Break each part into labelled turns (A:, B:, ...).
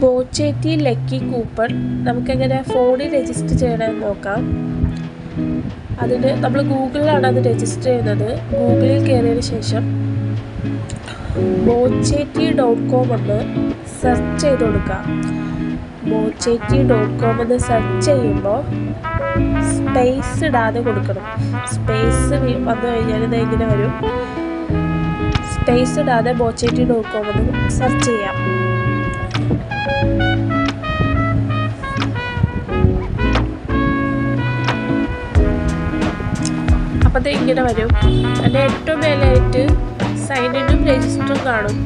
A: Boche Tea lucky coupon. നമുക്കെങ്ങനെ ഫോണിൽ register ചെയ്യണമെന്ന് നോക്കാം. അതിന് നമ്മൾ ഗൂഗിളിലാണ് അത് രജിസ്റ്റർ ചെയ്യുന്നത്. ഗൂഗിളിൽ കയറിയതിന് ശേഷം ബോച്ചേറ്റി ഡോട്ട് കോം എന്ന് സെർച്ച് ചെയ്ത് കൊടുക്കുക. ബോച്ചേറ്റി ഡോട്ട് കോം എന്ന് സെർച്ച് ചെയ്യുമ്പോൾ സ്പേസ് ഇടാതെ കൊടുക്കണം. സ്പേസ് വന്നു കഴിഞ്ഞാൽ ഇത് എങ്ങനെ വരും? സ്പേസ് ഇടാതെ ബോച്ചേറ്റി ഡോട്ട് കോം എന്ന് സെർച്ച് ചെയ്യാം. അപ്പം അത് ഇങ്ങനെ വരും. അതിന്റെ ഏറ്റവും മേലായിട്ട് സൈൻ ഇനും രജിസ്റ്ററും കാണും.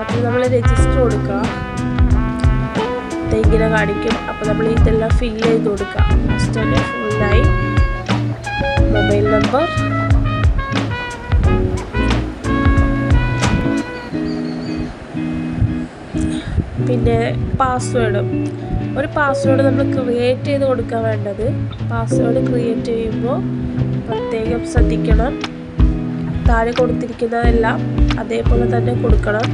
A: അപ്പോൾ നമ്മൾ രജിസ്റ്റർ കൊടുക്കുക ഇങ്ങനെ കാണിക്കും. അപ്പോൾ നമ്മൾ ഇതെല്ലാം ഫില്ല് ചെയ്ത് കൊടുക്കുക ഫസ്റ്റ് തന്നെ ഫുള്ളായി മൊബൈൽ നമ്പർ പിന്നെ പാസ്വേഡ് ഒരു പാസ്വേഡ് നമ്മൾ ക്രിയേറ്റ് ചെയ്ത് കൊടുക്കാൻ വേണ്ടത്. പാസ്വേഡ് ക്രിയേറ്റ് ചെയ്യുമ്പോൾ പ്രത്യേകം ശ്രദ്ധിക്കണം. താഴെ കൊടുത്തിരിക്കുന്നതെല്ലാം അതേപോലെ തന്നെ കൊടുക്കണം.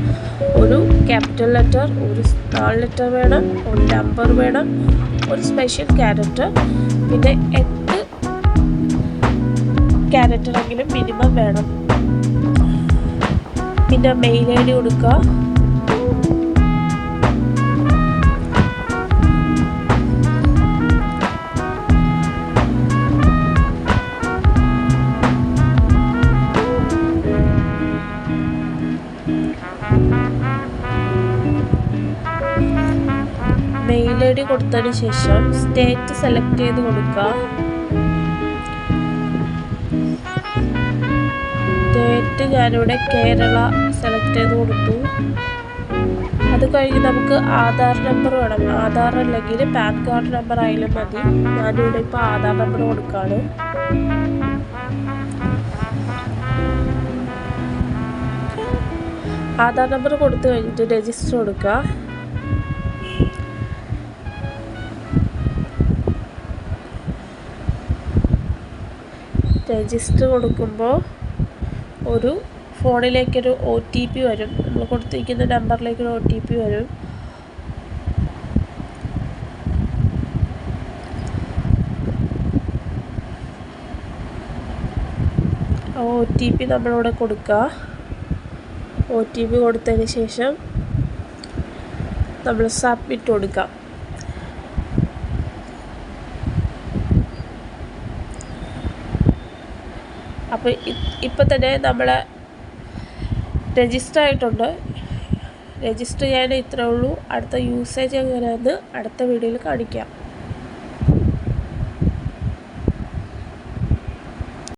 A: ഒരു ക്യാപിറ്റൽ ലെറ്റർ ഒരു സ്മാൾ ലെറ്റർ വേണം ഒരു നമ്പർ വേണം ഒരു സ്പെഷ്യൽ ക്യാരക്ടർ പിന്നെ എട്ട് ക്യാരക്ടറെങ്കിലും മിനിമം വേണം. പിന്നെ മെയിൽ ഐ ഡി കൊടുക്കുക. മെയിൽ ഐ ഡി കൊടുത്തതിന് ശേഷം സ്റ്റേറ്റ് സെലക്ട് ചെയ്ത് കൊടുക്കുക സ്റ്റേറ്റ് ഞാനിവിടെ കേരള സെലക്ട് ചെയ്ത് കൊടുത്തു. അത് കഴിഞ്ഞ് നമുക്ക് ആധാർ നമ്പർ വേണം. ആധാർ അല്ലെങ്കിൽ പാൻ കാർഡ് നമ്പർ ആയാലും മതി. ഞാനിവിടെ ഇപ്പോൾ ആധാർ നമ്പർ കൊടുക്കുകയാണ് ആധാർ നമ്പർ കൊടുത്തു കഴിഞ്ഞിട്ട് രജിസ്റ്റർ കൊടുക്കുക രജിസ്റ്റർ കൊടുക്കുമ്പോൾ ഒരു ഫോണിലേക്കൊരു ഒ ടി പി വരും. നമ്മൾ കൊടുത്തിരിക്കുന്ന നമ്പറിലേക്കൊരു ഒ ടി പി വരും. ആ ഒ ടി പി നമ്മളിവിടെ കൊടുക്കുക. ഒ ടി പി കൊടുത്തതിന് ശേഷം നമ്മൾ സബ്മിറ്റ് കൊടുക്കാം അപ്പോൾ ഇപ്പം തന്നെ നമ്മൾ രജിസ്റ്റർ ആയിട്ടുണ്ട് രജിസ്റ്റർ ചെയ്യാൻ ഇത്രേ ഉള്ളൂ. അടുത്ത യൂസേജ് എങ്ങനെയാണെന്ന് അടുത്ത വീഡിയോയിൽ കാണിക്കാം.